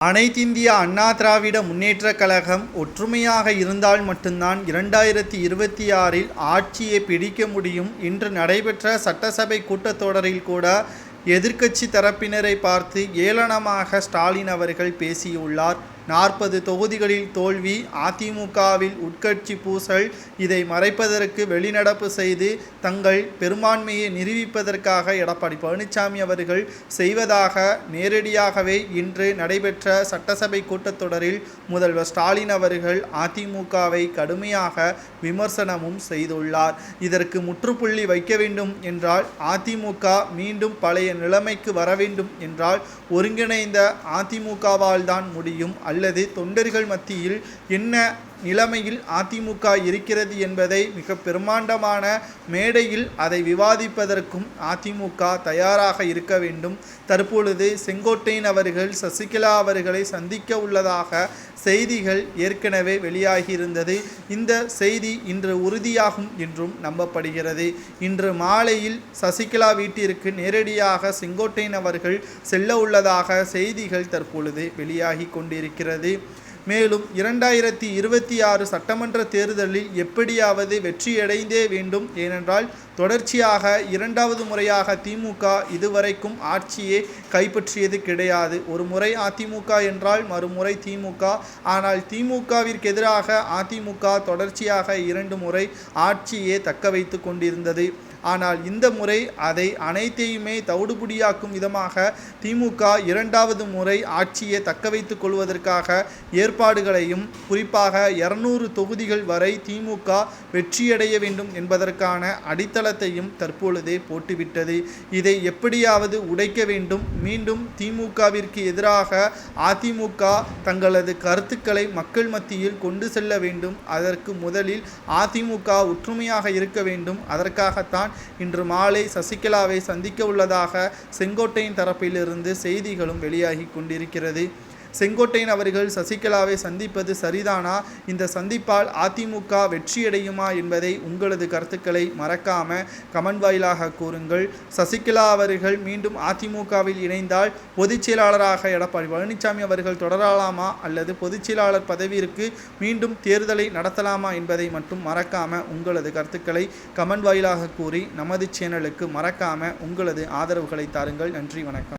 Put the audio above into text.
அனைத்திந்திய அண்ணா திராவிட முன்னேற்றக் கழகம் ஒற்றுமையாக இருந்தால் மட்டும்தான் இரண்டாயிரத்தி இருபத்தி ஆறில் ஆட்சியை பிடிக்க முடியும் இன்று நடைபெற்ற சட்டசபை கூட்டத்தொடரில் கூட எதிர்க்கட்சி தரப்பினரை பார்த்து ஏளனமாக ஸ்டாலின் அவர்கள் பேசியுள்ளார். நாற்பது தொகுதிகளில் தோல்வி அதிமுகவில் உட்கட்சி பூசல் இதை மறைப்பதற்கு வெளிநடப்பு செய்து தங்கள் பெரும்பான்மையை நிரூபிப்பதற்காக எடப்பாடி பழனிசாமி அவர்கள் செய்வதாக நேரடியாகவே இன்று நடைபெற்ற சட்டசபை கூட்டத்தொடரில் முதல்வர் ஸ்டாலின் அவர்கள் அதிமுகவை கடுமையாக விமர்சனமும் செய்துள்ளார். இதற்கு முற்றுப்புள்ளி வைக்க வேண்டும் என்றால் அதிமுக மீண்டும் பழைய நிலைமைக்கு வர வேண்டும் என்றால் ஒருங்கிணைந்த அதிமுகவால் தான் முடியும். அல்லது தொண்டர்கள் மத்தியில் என்ன நிலைமையில் அதிமுக இருக்கிறது என்பதை மிக பெருமாண்டமான மேடையில் அதை விவாதிப்பதற்கும் அதிமுக தயாராக இருக்க வேண்டும். தற்பொழுது செங்கோட்டையன் அவர்கள் சசிகலா அவர்களை சந்திக்க உள்ளதாக செய்திகள் ஏற்கனவே வெளியாகியிருந்தது இந்த செய்தி இன்று உறுதியாகும் என்றும் நம்பப்படுகிறது. இன்று மாலையில் சசிகலா வீட்டிற்கு நேரடியாக செங்கோட்டையன் அவர்கள் செல்ல உள்ளதாக செய்திகள் தற்பொழுது வெளியாகி கொண்டிருக்கிறது. மேலும் இரண்டாயிரத்தி இருபத்தி ஆறு சட்டமன்ற தேர்தலில் எப்படியாவது வெற்றியடைந்தே வேண்டும். ஏனென்றால் தொடர்ச்சியாக இரண்டாவது முறையாக திமுக இதுவரைக்கும் ஆட்சியை கைப்பற்றியது கிடையாது. ஒரு முறை அதிமுக என்றால் மறுமுறை திமுக. ஆனால் திமுகவிற்கு எதிராக அதிமுக தொடர்ச்சியாக இரண்டு முறை ஆட்சியை தக்க வைத்து கொண்டிருந்தது. ஆனால் இந்த முறை அதை அனைத்தையுமே தவிடுபுடியாக்கும் விதமாக திமுக இரண்டாவது முறை ஆட்சியை தக்க வைத்துக் கொள்வதற்காக ஏற்பாடுகளையும் குறிப்பாக இருநூறு தொகுதிகள் வரை திமுக வெற்றியடைய வேண்டும் என்பதற்கான அடித்தளத்தையும் தற்பொழுதே போட்டுவிட்டது. இதை எப்படியாவது உடைக்க வேண்டும். மீண்டும் திமுகவிற்கு எதிராக அதிமுக தங்களது கருத்துக்களை மக்கள் மத்தியில் கொண்டு செல்ல வேண்டும். அதற்கு முதலில் அதிமுக ஒற்றுமையாக இருக்க வேண்டும். அதற்காகத்தான் இன்று மாலை சசிகலாவை சந்திக்க உள்ளதாக செங்கோட்டையின் தரப்பிலிருந்து செய்திகளும் வெளியாகி கொண்டிருக்கிறது. செங்கோட்டையன் அவர்கள் சசிகலாவை சந்திப்பது சரிதானா? இந்த சந்திப்பால் அதிமுக வெற்றியடையுமா என்பதை உங்களது கருத்துக்களை மறக்காம கமெண்ட் வாயிலாக கூறுங்கள். சசிகலா அவர்கள் மீண்டும் அதிமுகவில் இணைந்தால் பொதுச் செயலாளராக எடப்பாடி பழனிசாமி அவர்கள் தொடரலாமா? அல்லது பொதுச் செயலாளர் பதவியிற்கு மீண்டும் தேர்தலை நடத்தலாமா என்பதை மட்டும் மறக்காம உங்களது கருத்துக்களை கமெண்ட் வாயிலாக கூறி நமது சேனலுக்கு மறக்காம உங்களது ஆதரவுகளை தாருங்கள். நன்றி வணக்கம்.